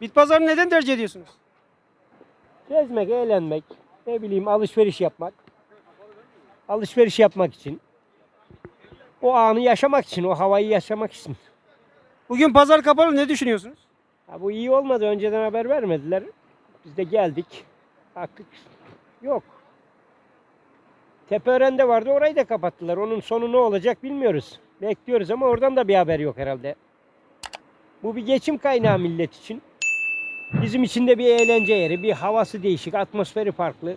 Bit pazarını neden tercih ediyorsunuz? Gezmek, eğlenmek, ne bileyim alışveriş yapmak. Alışveriş yapmak için. O anı yaşamak için, o havayı yaşamak için. Bugün pazar kapalı ne düşünüyorsunuz? Ha, bu iyi olmadı. Önceden haber vermediler. Biz de geldik. Baktık. Yok. Tepeören'de vardı. Orayı da kapattılar. Onun sonu ne olacak bilmiyoruz. Bekliyoruz ama oradan da bir haber yok herhalde. Bu bir geçim kaynağı millet için. Bizim için de bir eğlence yeri. Bir havası değişik. Atmosferi farklı.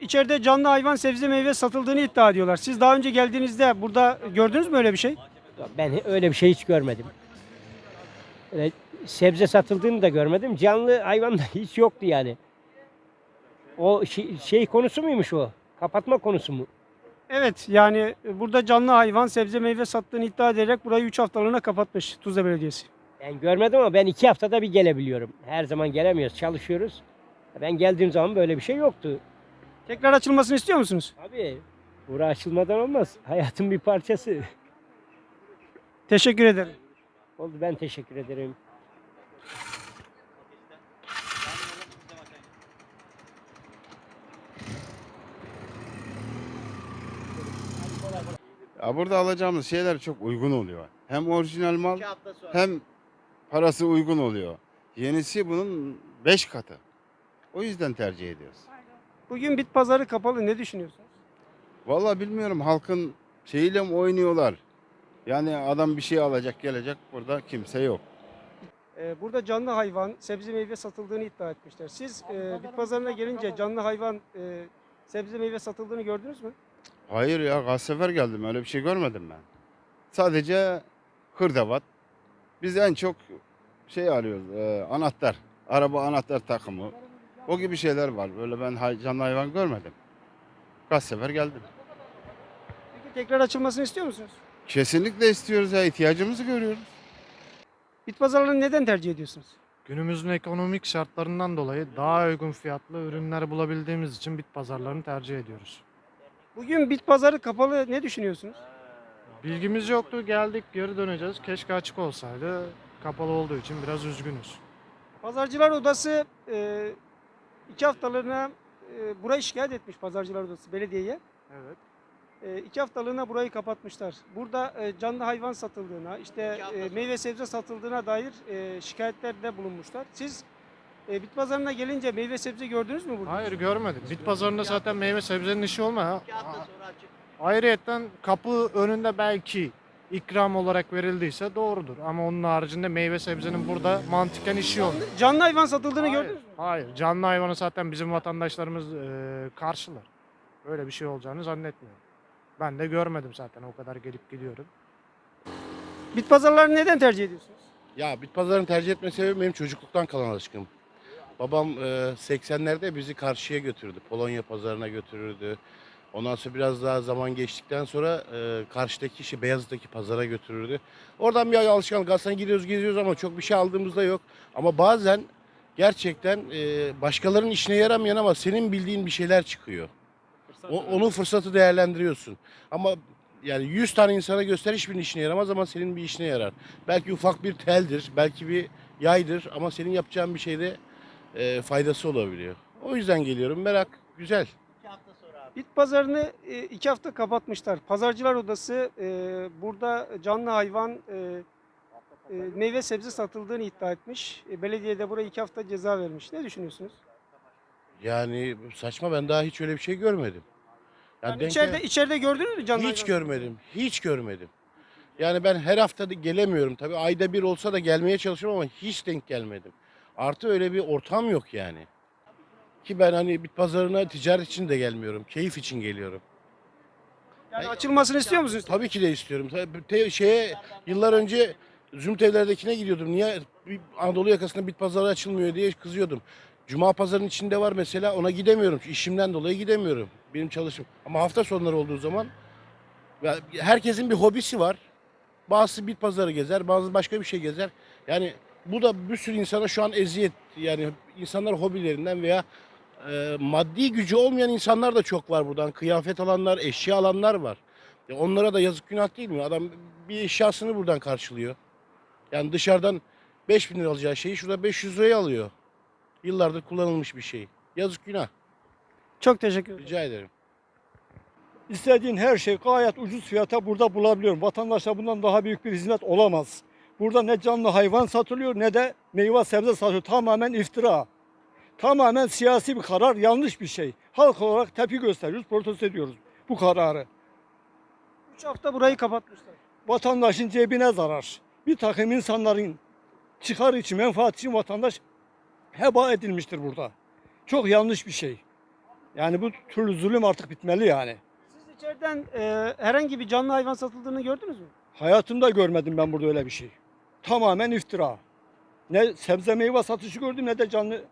İçeride canlı hayvan, sebze, meyve satıldığını iddia ediyorlar. Siz daha önce geldiğinizde burada gördünüz mü öyle bir şey? Ben öyle bir şey hiç görmedim. Öyle sebze satıldığını da görmedim. Canlı hayvan da hiç yoktu yani. O şey, şey konusu muymuş o? Kapatma konusu mu? Evet yani burada canlı hayvan, sebze, meyve sattığını iddia ederek burayı 3 haftalığına kapatmış Tuzla Belediyesi. Ben görmedim ama ben iki haftada bir gelebiliyorum. Her zaman gelemiyoruz, çalışıyoruz. Ben geldiğim zaman böyle bir şey yoktu. Tekrar açılmasını istiyor musunuz? Abi, bura açılmadan olmaz. Hayatın bir parçası. Teşekkür ederim. Oldu ben teşekkür ederim. Ya burada alacağımız şeyler çok uygun oluyor. Hem orijinal mal hem parası uygun oluyor. Yenisi bunun 5 katı. O yüzden tercih ediyoruz. Bugün bit pazarı kapalı ne düşünüyorsunuz? Vallahi bilmiyorum halkın şeyiyle mi oynuyorlar? Yani adam bir şey alacak gelecek burada kimse yok. Ee, burada canlı hayvan, sebze, meyve satıldığını iddia etmişler. Siz e, bit pazarına gelince canlı hayvan, e, sebze, meyve satıldığını gördünüz mü? Hayır ya kaç sefer geldim öyle bir şey görmedim ben. Sadece hırdavat. Biz en çok şey arıyoruz e, anahtar. Araba anahtar takımı. O gibi şeyler var. Böyle ben hay- canlı hayvan görmedim. Kaç sefer geldim. Peki tekrar açılmasını istiyor musunuz? Kesinlikle istiyoruz ya ihtiyacımızı görüyoruz. Bit pazarlarını neden tercih ediyorsunuz? Günümüzün ekonomik şartlarından dolayı daha uygun fiyatlı ürünler bulabildiğimiz için bit pazarlarını tercih ediyoruz. Bugün bit pazarı kapalı ne düşünüyorsunuz? Bilgimiz yoktu, geldik geri döneceğiz. Keşke açık olsaydı. Kapalı olduğu için biraz üzgünüz. Pazarcılar Odası e, iki haftalığına e, burayı şikayet etmiş Pazarcılar Odası belediyeye. Evet. E, iki haftalığına burayı kapatmışlar. Burada e, canlı hayvan satıldığına, işte e, meyve sebze satıldığına dair e, şikayetlerde bulunmuşlar. Siz e, bit pazarına gelince meyve sebze gördünüz mü burada? Hayır görmedim. Bit pazarında zaten meyve sebzenin işi olmuyor. Ayrıyeten kapı önünde belki ikram olarak verildiyse doğrudur. Ama onun haricinde meyve sebzenin burada mantıken işi yok. Canlı hayvan satıldığını Hayır, gördünüz mü? Hayır. Canlı hayvanı zaten bizim vatandaşlarımız e, karşılar. Öyle bir şey olacağını zannetmiyorum. Ben de görmedim zaten o kadar gelip gidiyorum. Bit pazarlarını neden tercih ediyorsunuz? Ya bit pazarını tercih etme sebebim benim çocukluktan kalan alışkınım. Babam e, 80'lerde bizi karşıya götürdü. Polonya pazarına götürürdü. Ondan sonra biraz daha zaman geçtikten sonra e, karşıdaki şey Beyazıt'taki pazara götürürdü. Oradan bir alışkanlık aslında gidiyoruz geziyoruz ama çok bir şey aldığımızda yok. Ama bazen gerçekten e, başkalarının işine yaramayan ama senin bildiğin bir şeyler çıkıyor. O, onun fırsatı değerlendiriyorsun. Ama yani 100 tane insana göster hiçbirinin işine yaramaz ama senin bir işine yarar. Belki ufak bir teldir, belki bir yaydır ama senin yapacağın bir şeyde e, faydası olabiliyor. O yüzden geliyorum. Merak güzel. Bit pazarını e, iki hafta kapatmışlar. Pazarcılar Odası e, burada canlı hayvan, e, meyve sebze satıldığını iddia etmiş. Belediye de buraya iki hafta ceza vermiş. Ne düşünüyorsunuz? Yani saçma ben daha hiç öyle bir şey görmedim. Yani Yani denk- içeride, içeride gördünüz mü canlı hiç hayvan? görmedim. Hiç görmedim. Yani ben her hafta da gelemiyorum. Tabii ayda bir olsa da gelmeye çalışıyorum ama hiç denk gelmedim. Artı öyle bir ortam yok yani. Ki ben hani bit pazarına ticaret için de gelmiyorum. Keyif için geliyorum. Yani açılmasını istiyor musunuz? Tabii ki de istiyorum. Tabii te- şeye yıllar önce Zümrüt evlerdekine gidiyordum. Niye bir Anadolu yakasında bit pazarı açılmıyor diye kızıyordum. Cuma pazarının içinde var mesela ona gidemiyorum. İşimden dolayı gidemiyorum. Benim çalışım. Ama hafta sonları olduğu zaman ya herkesin bir hobisi var. Bazısı bit pazarı gezer, bazı başka bir şey gezer. Yani bu da bir sürü insana şu an eziyet. Yani insanlar hobilerinden veya e, maddi gücü olmayan insanlar da çok var buradan. Kıyafet alanlar, eşya alanlar var. Ya onlara da yazık günah değil mi? Adam bir eşyasını buradan karşılıyor. Yani dışarıdan 5000 lira alacağı şeyi şurada 500 liraya alıyor. Yıllardır kullanılmış bir şey. Yazık günah. Çok teşekkür ederim. Rica ederim. İstediğin her şey gayet ucuz fiyata burada bulabiliyorum. Vatandaşa bundan daha büyük bir hizmet olamaz. Burada ne canlı hayvan satılıyor ne de meyve sebze satılıyor. Tamamen iftira. Tamamen siyasi bir karar, yanlış bir şey. Halk olarak tepki gösteriyoruz, protesto ediyoruz bu kararı. 3 hafta burayı kapatmışlar. Vatandaşın cebine zarar. Bir takım insanların çıkar için, menfaat için vatandaş heba edilmiştir burada. Çok yanlış bir şey. Yani bu türlü zulüm artık bitmeli yani. Siz içeriden e, herhangi bir canlı hayvan satıldığını gördünüz mü? Hayatımda görmedim ben burada öyle bir şey. Tamamen iftira. Ne sebze meyve satışı gördüm ne de canlı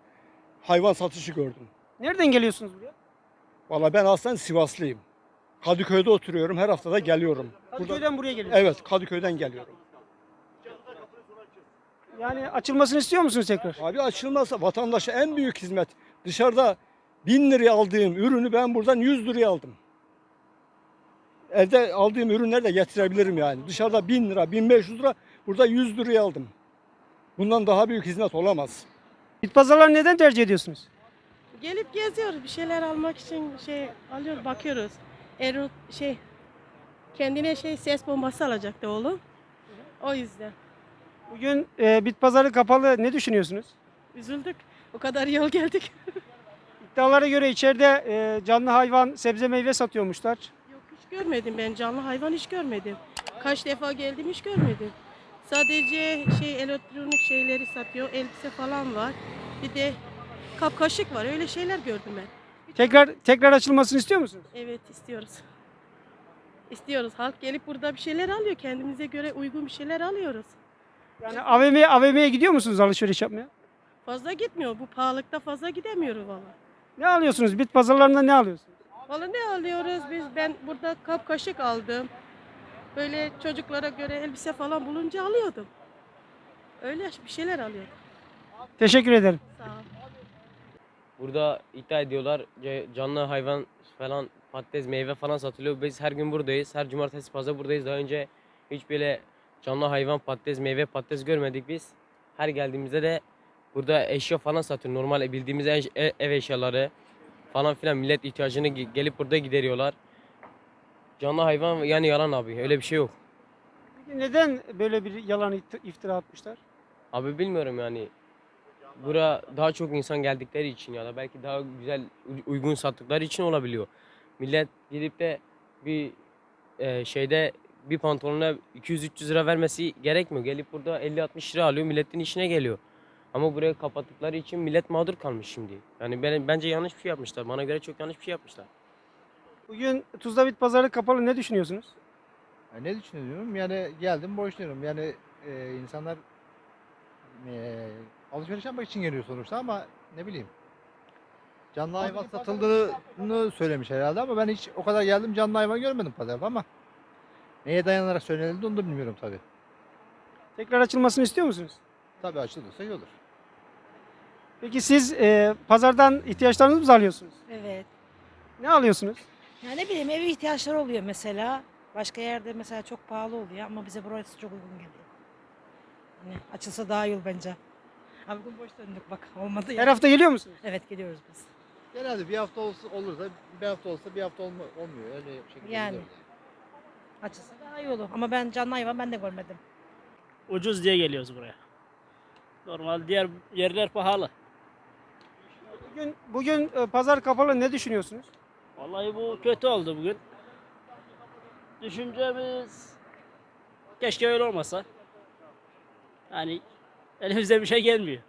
hayvan satışı gördüm. Nereden geliyorsunuz buraya? Valla ben aslında Sivaslıyım. Kadıköy'de oturuyorum. Her hafta da geliyorum. Burada, Kadıköy'den buraya geliyorsunuz. evet Kadıköy'den geliyorum. Yani açılmasını istiyor musunuz tekrar? Abi açılmazsa vatandaşa en büyük hizmet. Dışarıda bin liraya aldığım ürünü ben buradan 100 liraya aldım. Evde aldığım ürünleri de getirebilirim yani. Dışarıda 1000 lira, 1500 lira, burada 100 liraya aldım. Bundan daha büyük hizmet olamaz. Bit pazarları neden tercih ediyorsunuz? Gelip geziyoruz bir şeyler almak için şey alıyoruz bakıyoruz. Erol şey kendine şey ses bombası alacaktı oğlum. O yüzden Bugün e, bit pazarı kapalı. Ne düşünüyorsunuz? üzüldük. O kadar yol geldik. İddialara göre içeride e, canlı hayvan, sebze meyve satıyormuşlar. Yok hiç görmedim ben canlı hayvan hiç görmedim. Kaç defa geldim hiç görmedim. Sadece şey elektronik şeyleri satıyor. Elbise falan var. Bir de kap kaşık var. Öyle şeyler gördüm ben. Tekrar tekrar açılmasını istiyor musunuz? Evet istiyoruz. İstiyoruz. Halk gelip burada bir şeyler alıyor. Kendimize göre uygun bir şeyler alıyoruz. Yani AVM'ye AVM'ye gidiyor musunuz alışveriş yapmaya? Fazla gitmiyor. Bu pahalılıkta fazla gidemiyoruz valla. Ne alıyorsunuz? Bit pazarlarında ne alıyorsunuz? Valla ne alıyoruz biz? Ben burada kap kaşık aldım. Böyle çocuklara göre elbise falan bulunca alıyordum. Öyle bir şeyler alıyordum. Teşekkür ederim. Sağ ol. Burada iddia ediyorlar ce- canlı hayvan falan patates meyve falan satılıyor. Biz her gün buradayız. Her cumartesi pazar buradayız. Daha önce hiç böyle canlı hayvan patates meyve patates görmedik biz. Her geldiğimizde de burada eşya falan satıyor. Normal bildiğimiz eş- e- ev eşyaları falan filan millet ihtiyacını ge- gelip burada gideriyorlar. Canlı hayvan yani yalan abi. Öyle bir şey yok. Peki neden böyle bir yalan it- iftira atmışlar? Abi bilmiyorum yani. Bura daha çok insan geldikleri için ya da belki daha güzel u- uygun sattıkları için olabiliyor. Millet gidip de bir e, şeyde bir pantolona 200-300 lira vermesi gerekmiyor. Gelip burada 50-60 lira alıyor milletin işine geliyor. Ama buraya kapattıkları için millet mağdur kalmış şimdi. Yani ben, bence yanlış bir şey yapmışlar. Bana göre çok yanlış bir şey yapmışlar. Bugün Tuzla Bit Pazarı kapalı. Ne düşünüyorsunuz? Ya ne düşünüyorum? Yani geldim boşluyorum. Yani e, insanlar e, alışveriş yapmak için geliyor sonuçta ama ne bileyim. Canlı hayvan satıldığını söylemiş herhalde ama ben hiç o kadar geldim canlı hayvan görmedim pazarda ama neye dayanarak söylenildi onu da bilmiyorum tabii. Tekrar açılmasını istiyor musunuz? Tabii açılırsa iyi olur. Peki siz e, pazardan ihtiyaçlarınızı mı alıyorsunuz? Evet. Ne alıyorsunuz? Ya ne bileyim ev ihtiyaçları oluyor mesela. Başka yerde mesela çok pahalı oluyor ama bize burası çok uygun geliyor. Hani açılsa daha iyi olur bence. Abi bugün boş döndük bak olmadı ya. Her hafta geliyor musunuz? Evet geliyoruz biz. Genelde bir hafta olsa olursa bir hafta olsa bir hafta olma, olmuyor. Öyle bir şekilde Yani. gidiyoruz. Açılsa daha iyi olur. Ama ben canlı hayvan ben de görmedim. Ucuz diye geliyoruz buraya. Normal diğer yerler pahalı. Bugün bugün e, pazar kapalı. Ne düşünüyorsunuz? Vallahi bu kötü oldu bugün. Düşüncemiz keşke öyle olmasa. Yani elimizde bir şey gelmiyor.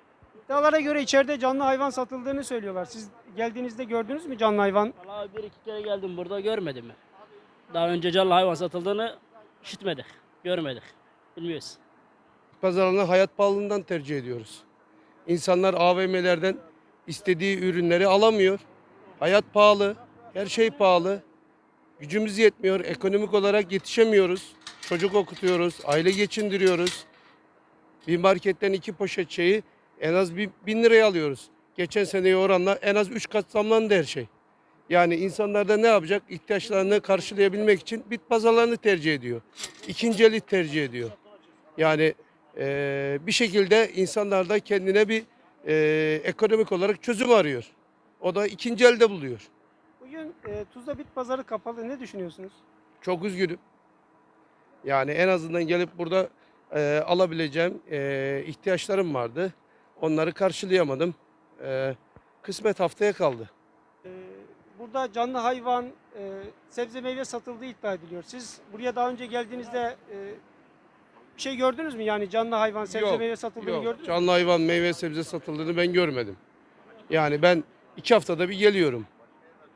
İddialara göre içeride canlı hayvan satıldığını söylüyorlar. Siz geldiğinizde gördünüz mü canlı hayvan? Vallahi bir iki kere geldim burada görmedim mi? Daha önce canlı hayvan satıldığını işitmedik, görmedik. Bilmiyoruz. pazarlarını hayat pahalılığından tercih ediyoruz. İnsanlar AVM'lerden istediği ürünleri alamıyor. Hayat pahalı, her şey pahalı. Gücümüz yetmiyor, ekonomik olarak yetişemiyoruz. Çocuk okutuyoruz, aile geçindiriyoruz. Bir marketten iki poşet şeyi en az bir bin liraya alıyoruz. Geçen seneye oranla en az üç kat zamlandı her şey. Yani insanlar da ne yapacak? İhtiyaçlarını karşılayabilmek için bit pazarlarını tercih ediyor. İkinci eli tercih ediyor. Yani Ee, bir şekilde insanlar da kendine bir e, ekonomik olarak çözüm arıyor. O da ikinci elde buluyor. Bugün e, Tuzla Bit Pazarı kapalı. Ne düşünüyorsunuz? Çok üzgünüm. Yani en azından gelip burada e, alabileceğim e, ihtiyaçlarım vardı. Onları karşılayamadım. E, kısmet haftaya kaldı. E, burada canlı hayvan, e, sebze meyve satıldığı iddia ediliyor. Siz buraya daha önce geldiğinizde e, bir şey gördünüz mü? Yani canlı hayvan, sebze Yok, meyve satıldığını Yok, gördünüz mü? canlı hayvan, meyve, sebze satıldığını ben görmedim. Yani ben iki haftada bir geliyorum.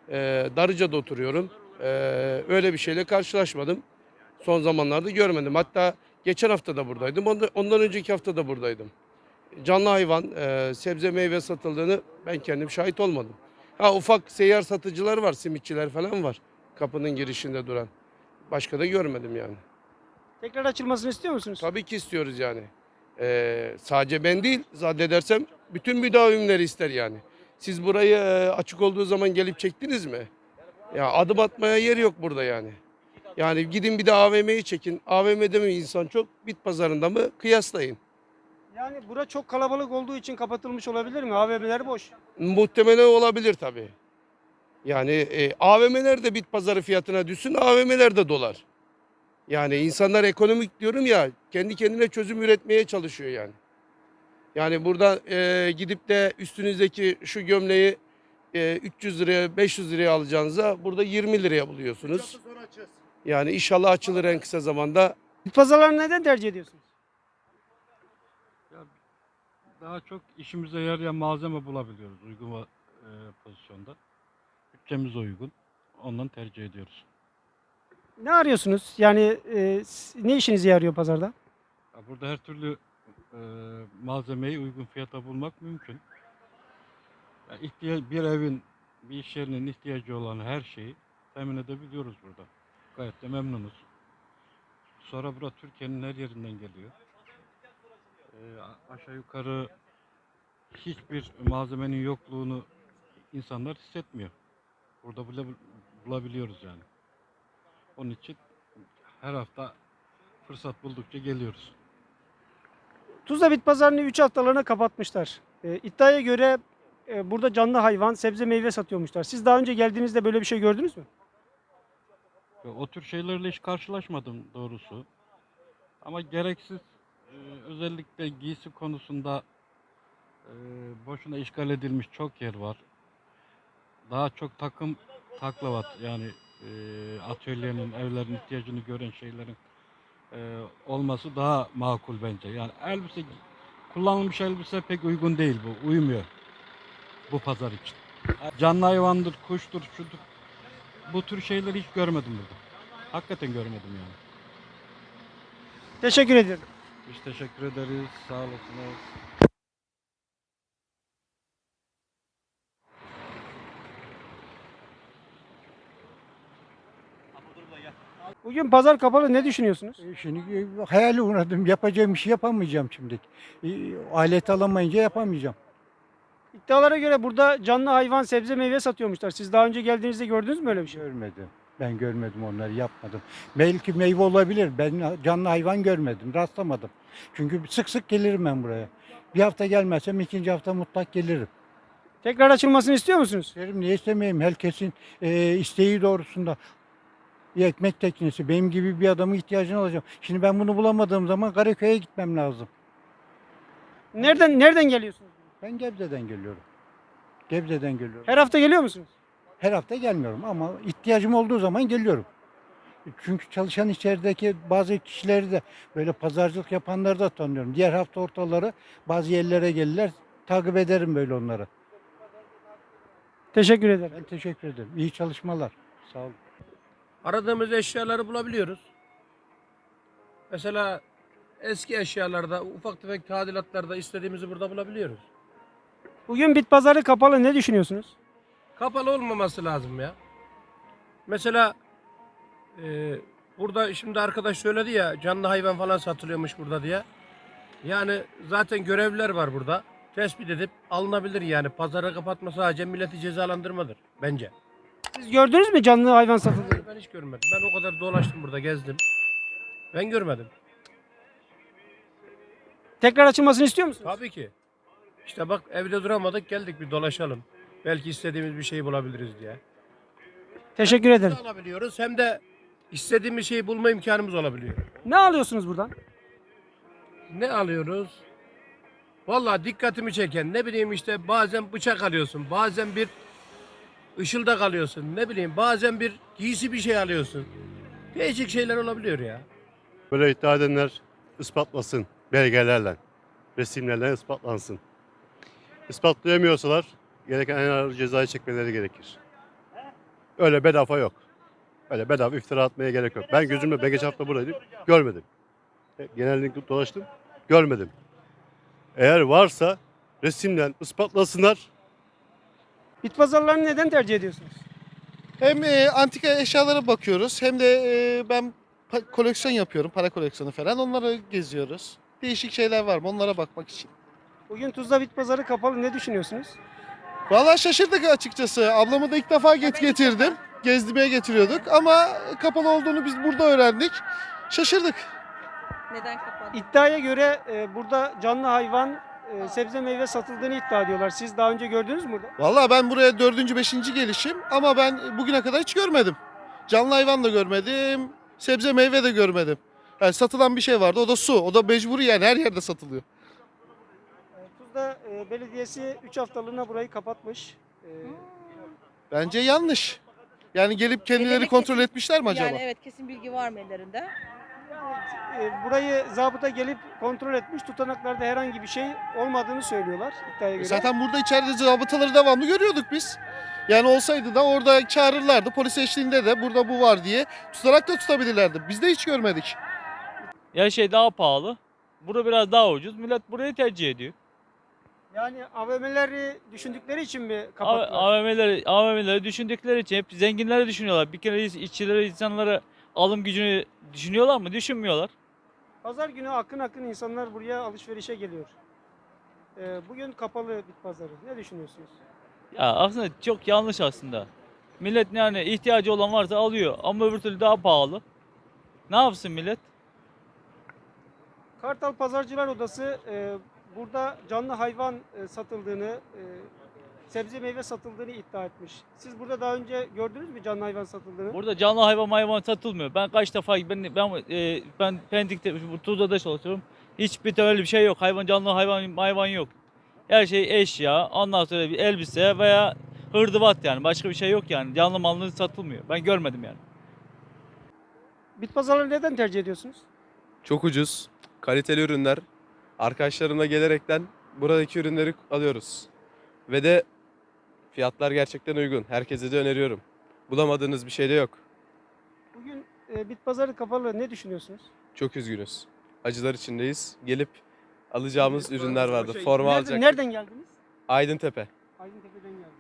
Ee, Darıca'da oturuyorum. Ee, öyle bir şeyle karşılaşmadım. Son zamanlarda görmedim. Hatta geçen hafta da buradaydım. Ondan, ondan önceki hafta da buradaydım. Canlı hayvan, e, sebze meyve satıldığını ben kendim şahit olmadım. Ha ufak seyyar satıcılar var, simitçiler falan var. Kapının girişinde duran. Başka da görmedim yani. Tekrar açılmasını istiyor musunuz? Tabii ki istiyoruz yani. Ee, sadece ben değil, zannedersem bütün müdavimleri ister yani. Siz burayı e, açık olduğu zaman gelip çektiniz mi? Ya adım atmaya yer yok burada yani. Yani gidin bir de AVM'yi çekin. AVM'de mi insan çok, bit pazarında mı kıyaslayın. Yani bura çok kalabalık olduğu için kapatılmış olabilir mi? AVM'ler boş. Muhtemelen olabilir tabii. Yani e, AVM'ler de bit pazarı fiyatına düşsün, AVM'ler de dolar. Yani insanlar ekonomik diyorum ya, kendi kendine çözüm üretmeye çalışıyor yani. Yani burada e, gidip de üstünüzdeki şu gömleği e, 300 liraya, 500 liraya alacağınıza burada 20 liraya buluyorsunuz. Yani inşallah açılır en kısa zamanda. Bit pazarlarını neden tercih ediyorsunuz? Daha çok işimize yarayan malzeme bulabiliyoruz uygun e, pozisyonda. Bütçemize uygun. Ondan tercih ediyoruz. Ne arıyorsunuz? Yani e, ne işinize yarıyor pazarda? Ya Burada her türlü e, malzemeyi uygun fiyata bulmak mümkün. Ya ihtiya- bir evin, bir iş yerinin ihtiyacı olan her şeyi temin edebiliyoruz burada. Gayet de memnunuz. Sonra burada Türkiye'nin her yerinden geliyor. E, aşağı yukarı hiçbir malzemenin yokluğunu insanlar hissetmiyor. Burada bile bul- bulabiliyoruz yani. Onun için her hafta fırsat buldukça geliyoruz. Tuzla Bit Pazarı'nı 3 haftalığına kapatmışlar. E, göre e, burada canlı hayvan, sebze meyve satıyormuşlar. Siz daha önce geldiğinizde böyle bir şey gördünüz mü? O tür şeylerle hiç karşılaşmadım doğrusu. Ama gereksiz e, özellikle giysi konusunda e, boşuna işgal edilmiş çok yer var. Daha çok takım taklavat yani e, atölyenin, evlerin ihtiyacını gören şeylerin e, olması daha makul bence. Yani elbise kullanılmış elbise pek uygun değil bu, uymuyor bu pazar için. Canlı hayvandır, kuştur, şudur. Bu tür şeyleri hiç görmedim burada. Hakikaten görmedim yani. Teşekkür ederim. Biz teşekkür ederiz. Sağ olasınız. Bugün pazar kapalı. Ne düşünüyorsunuz? E, Şimdi e, hayali uğradım. Yapacağım işi yapamayacağım şimdi. E, Alet alamayınca yapamayacağım. İddialara göre burada canlı hayvan, sebze meyve satıyormuşlar. Siz daha önce geldiğinizde gördünüz mü öyle bir şey? Görmedim. Ben görmedim onları yapmadım. Belki meyve olabilir. Ben canlı hayvan görmedim. Rastlamadım. Çünkü sık sık gelirim ben buraya. Bir hafta gelmezsem ikinci hafta mutlak gelirim. Tekrar açılmasını istiyor musunuz? Derim niye istemeyeyim? Herkesin e, isteği doğrusunda. Bir ekmek teknesi. Benim gibi bir adamın ihtiyacını alacağım. Şimdi ben bunu bulamadığım zaman Karaköy'e gitmem lazım. Nereden nereden geliyorsunuz? Ben Gebze'den geliyorum. Gebze'den geliyorum. Her hafta geliyor musunuz? Her hafta gelmiyorum ama ihtiyacım olduğu zaman geliyorum. Çünkü çalışan içerideki bazı kişileri de böyle pazarcılık yapanları da tanıyorum. Diğer hafta ortaları bazı yerlere gelirler. Takip ederim böyle onları. Teşekkür ederim. Ben teşekkür ederim. İyi çalışmalar. Sağ olun. Aradığımız eşyaları bulabiliyoruz. Mesela eski eşyalarda, ufak tefek tadilatlarda istediğimizi burada bulabiliyoruz. Bugün bit pazarı kapalı. Ne düşünüyorsunuz? Kapalı olmaması lazım ya. Mesela e, burada şimdi arkadaş söyledi ya canlı hayvan falan satılıyormuş burada diye. Yani zaten görevliler var burada. Tespit edip alınabilir yani. Pazarı kapatma sadece milleti cezalandırmadır bence. Siz gördünüz mü canlı hayvan satıldığını? Ben hiç görmedim. Ben o kadar dolaştım burada gezdim. Ben görmedim. Tekrar açılmasını istiyor musunuz? Tabii ki. İşte bak evde duramadık geldik bir dolaşalım. Belki istediğimiz bir şey bulabiliriz diye. Teşekkür ederim. Hem alabiliyoruz hem de istediğimiz şeyi bulma imkanımız olabiliyor. Ne alıyorsunuz buradan? Ne alıyoruz? Vallahi dikkatimi çeken ne bileyim işte bazen bıçak alıyorsun, bazen bir ışıldak alıyorsun, ne bileyim bazen bir giysi bir şey alıyorsun. Değişik şeyler olabiliyor ya. Böyle iddia edenler ispatlasın belgelerle, resimlerle ispatlansın. İspatlayamıyorsalar gereken en ağır cezayı çekmeleri gerekir. Öyle bedava yok. Öyle bedava iftira atmaya gerek yok. Ben gözümle ben geçen hafta buradaydım, görmedim. Genellikle dolaştım, görmedim. Eğer varsa resimle ispatlasınlar, Bit pazarlarını neden tercih ediyorsunuz? Hem e, antika eşyalara bakıyoruz hem de e, ben koleksiyon yapıyorum, para koleksiyonu falan. Onları geziyoruz. Değişik şeyler var mı onlara bakmak için. Bugün Tuzla Bit Pazarı kapalı. Ne düşünüyorsunuz? Vallahi şaşırdık açıkçası. Ablamı da ilk defa get getirdim. Gezdirmeye getiriyorduk ama kapalı olduğunu biz burada öğrendik. Şaşırdık. Neden kapattı? İddiaya göre e, burada canlı hayvan, e, sebze meyve satıldığını iddia ediyorlar. Siz daha önce gördünüz mü burada? Vallahi ben buraya dördüncü, beşinci gelişim ama ben bugüne kadar hiç görmedim. Canlı hayvan da görmedim, sebze meyve de görmedim. Yani satılan bir şey vardı o da su. O da mecburi yani her yerde satılıyor. Tuzla e, Belediyesi 3 haftalığına burayı kapatmış. E, Bence yanlış. Yani gelip kendileri kontrol kesin- etmişler mi acaba? Yani evet kesin bilgi var mı ellerinde? E, burayı zabıta gelip kontrol etmiş. Tutanaklarda herhangi bir şey olmadığını söylüyorlar iddiaya göre. Zaten burada içeride zabıtaları devamlı görüyorduk biz. Yani olsaydı da orada çağırırlardı. Polis eşliğinde de burada bu var diye tutarak da tutabilirlerdi. Biz de hiç görmedik. Ya şey daha pahalı. Burada biraz daha ucuz. Millet burayı tercih ediyor. Yani AVM'leri düşündükleri için mi kapattılar? AVM'leri, AVM'leri düşündükleri için hep zenginleri düşünüyorlar. Bir kere işçileri, insanları alım gücünü düşünüyorlar mı? Düşünmüyorlar. Pazar günü akın akın insanlar buraya alışverişe geliyor. E, bugün kapalı bit pazarı. Ne düşünüyorsunuz? Ya aslında çok yanlış aslında. Millet yani ihtiyacı olan varsa alıyor ama öbür türlü daha pahalı. Ne yapsın millet? Kartal Pazarcılar Odası e, burada canlı hayvan e, satıldığını, e, sebze meyve satıldığını iddia etmiş. Siz burada daha önce gördünüz mü canlı hayvan satıldığını? Burada canlı hayvan hayvan satılmıyor. Ben kaç defa ben ben e, ben Pendik'te bu Tuzla'da çalışıyorum. Hiçbir öyle bir şey yok. Hayvan canlı hayvan hayvan yok. Her şey eşya, ondan sonra bir elbise veya hırdıvat yani. Başka bir şey yok yani. Canlı mallı satılmıyor. Ben görmedim yani. Bit pazarları neden tercih ediyorsunuz? Çok ucuz, kaliteli ürünler. Arkadaşlarımla gelerekten buradaki ürünleri alıyoruz. Ve de fiyatlar gerçekten uygun. Herkese de öneriyorum. Bulamadığınız bir şey de yok. Bugün e, bit pazarı kapalı. Ne düşünüyorsunuz? Çok üzgünüz. Acılar içindeyiz. Gelip alacağımız ürünler vardı. Forma Nereden, alacak. nereden geldiniz? Aydıntepe. Aydıntepe'den geldiniz.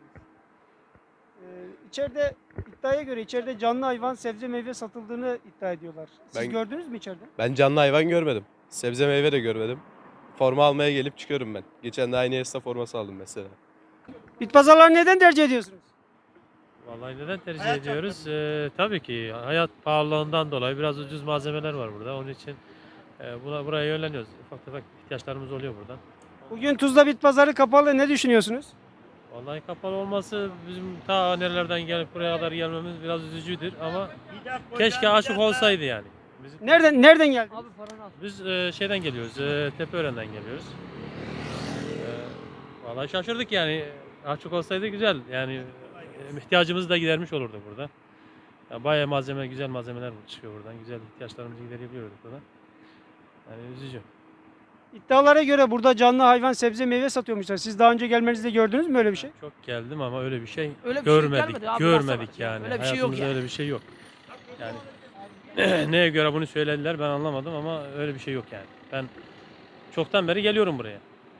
Ee, içeride iddiaya göre içeride canlı hayvan, sebze meyve satıldığını iddia ediyorlar. Siz Ben- gördünüz mü içeride? Ben canlı hayvan görmedim. Sebze meyve de görmedim. Forma almaya gelip çıkıyorum ben. Geçen de aynı esnaf forması aldım mesela. Bit pazarlarını neden tercih ediyorsunuz? Vallahi neden tercih ediyoruz? Ee, tabii ki hayat pahalılığından dolayı biraz ucuz malzemeler var burada. Onun için e, buna buraya yönleniyoruz. Ufak tefek ihtiyaçlarımız oluyor buradan. Bugün Tuzla bit pazarı kapalı. Ne düşünüyorsunuz? Vallahi kapalı olması bizim ta nerelerden gelip buraya kadar gelmemiz biraz üzücüdür ama keşke açık olsaydı yani. Biz, Nereden nereden geldiniz? biz e, şeyden geliyoruz, e, Tepeören'den geliyoruz. E, vallahi şaşırdık yani. Açık olsaydı güzel. Yani e, ihtiyacımızı da gidermiş olurdu burada. Ya bayağı malzeme, güzel malzemeler çıkıyor buradan. Güzel ihtiyaçlarımızı giderebiliyoruz burada. Yani üzücü. İddialara göre burada canlı hayvan, sebze meyve satıyormuşlar. Siz daha önce gelmenizde gördünüz mü öyle bir şey? Çok geldim ama öyle bir şey Öyle bir şey görmedik. gelmedi abi, görmedik baksana. yani. Öyle bir şey yok yani. öyle bir şey yok. Yani neye göre bunu söylediler ben anlamadım ama öyle bir şey yok yani. Ben çoktan beri geliyorum buraya.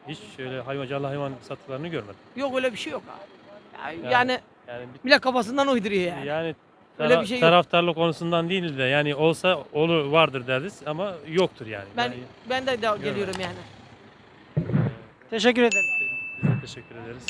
Hiç şöyle hayvan canlı hayvan satılarını görmedim. Yok öyle bir şey yok abi. Ya- Yani- Yani, yani millet kafasından uyduruyor yani. Yani Öyle tara- bir şey yok. taraftarlık konusundan değil de yani olsa olur vardır deriz ama yoktur yani. Ben Yani ben de, de geliyorum yani. Teşekkür ederim. Biz de teşekkür ederiz.